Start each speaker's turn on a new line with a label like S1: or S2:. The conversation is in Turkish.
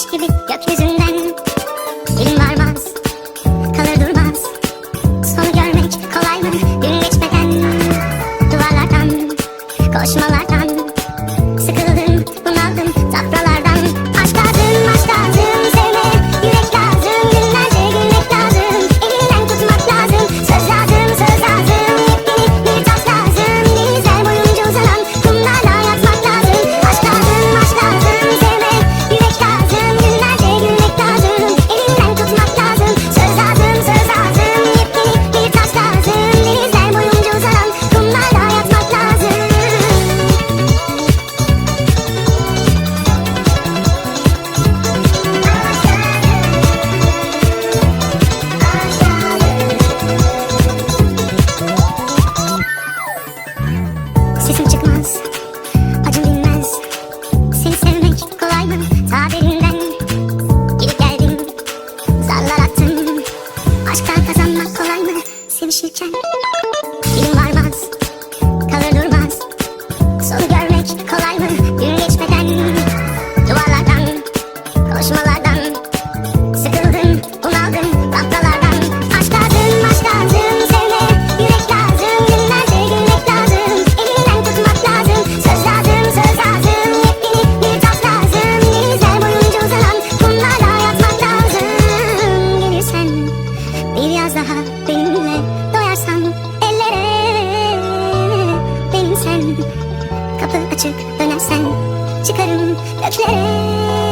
S1: Güneş gibi gökyüzünden. Dilim varmaz Kalır durmaz. Sonu görmek kolay mı? Gün geçmeden Duvarlardan Koşmalardan Kapı açık dönersen Çıkarım göklere